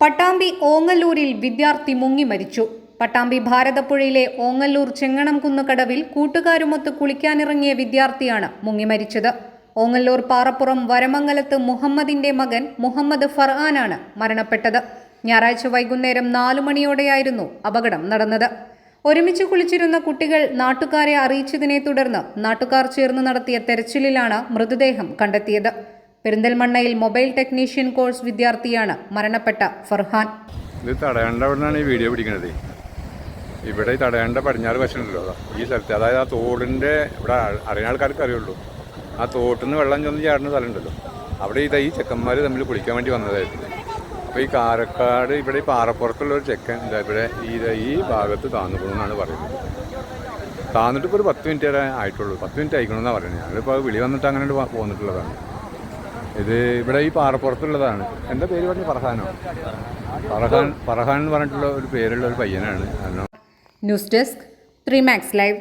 പട്ടാമ്പി ഓങ്ങല്ലൂരിൽ വിദ്യാർത്ഥി മുങ്ങി മരിച്ചു. പട്ടാമ്പി ഭാരതപ്പുഴയിലെ ഓങ്ങല്ലൂർ ചെങ്ങണംകുന്ന് കടവിൽ കൂട്ടുകാരുമൊത്ത് കുളിക്കാനിറങ്ങിയ വിദ്യാർത്ഥിയാണ് മുങ്ങി മരിച്ചത്. ഓങ്ങല്ലൂർ പാറപ്പുറം വരമംഗലത്ത് മുഹമ്മദിന്റെ മകൻ മുഹമ്മദ് ഫർഹാനാണ് മരണപ്പെട്ടത്. ഞായറാഴ്ച വൈകുന്നേരം നാലു മണിയോടെയായിരുന്നു അപകടം നടന്നത്. ഒരുമിച്ച് കുളിച്ചിരുന്ന കുട്ടികൾ നാട്ടുകാരെ അറിയിച്ചതിനെ തുടർന്ന് നാട്ടുകാർ ചേർന്ന് നടത്തിയ തെരച്ചിലിലാണ് മൃതദേഹം കണ്ടെത്തിയത്. പെരിന്തൽമണ്ണയിൽ മൊബൈൽ ടെക്നീഷ്യൻ കോഴ്സ് വിദ്യാർത്ഥിയാണ് മരണപ്പെട്ട ഫർഹാൻ. ഇത് തടയേണ്ട അവിടെയാണ് ഈ വീഡിയോ പിടിക്കുന്നത് ഇവിടെ ഈ തടയേണ്ട പടിഞ്ഞാറ് വശമുണ്ടല്ലോ. ഈ സ്ഥലത്ത്. അതായത് ആ തോടിന്റെ ഇവിടെ അറിയുന്ന ആൾക്കാർക്ക് അറിയുള്ളൂ. ആ തോട്ടിൽ നിന്ന് വെള്ളം ചെന്ന് ചാടുന്ന സ്ഥലമുണ്ടല്ലോ. അവിടെ ഇതാ ഈ ചെക്കന്മാർ തമ്മിൽ കുളിക്കാൻ വേണ്ടി വന്നതായിരുന്നു. അപ്പോൾ ഈ കാരക്കാട് ഇവിടെ ഈ പാറപ്പുറത്തുള്ള ഒരു ചെക്കൻ ഇതാ ഇവിടെ ഈ ഈ ഭാഗത്ത് എന്നാണ് പറയുന്നത്. താന്നിട്ട് ഇപ്പോൾ ഒരു പത്ത് മിനിറ്റ് വരെ ആയിട്ടുള്ളൂ. പത്ത് മിനിറ്റ് ആയിക്കണമെന്നാണ് പറയുന്നത്. ഞങ്ങളിപ്പോൾ വിളി വന്നിട്ട് അങ്ങനെ പോന്നിട്ടുള്ളതാണ്. ഇത് ഇവിടെ ഈ പാറപ്പുറത്തുള്ളതാണ്. എന്റെ പേര് പറഞ്ഞു? പറഹാനോ? പറഹാൻ പറഹാൻ എന്ന് പറഞ്ഞിട്ടുള്ള ഒരു പേരുള്ള ഒരു പയ്യനാണ്. News desk three max live.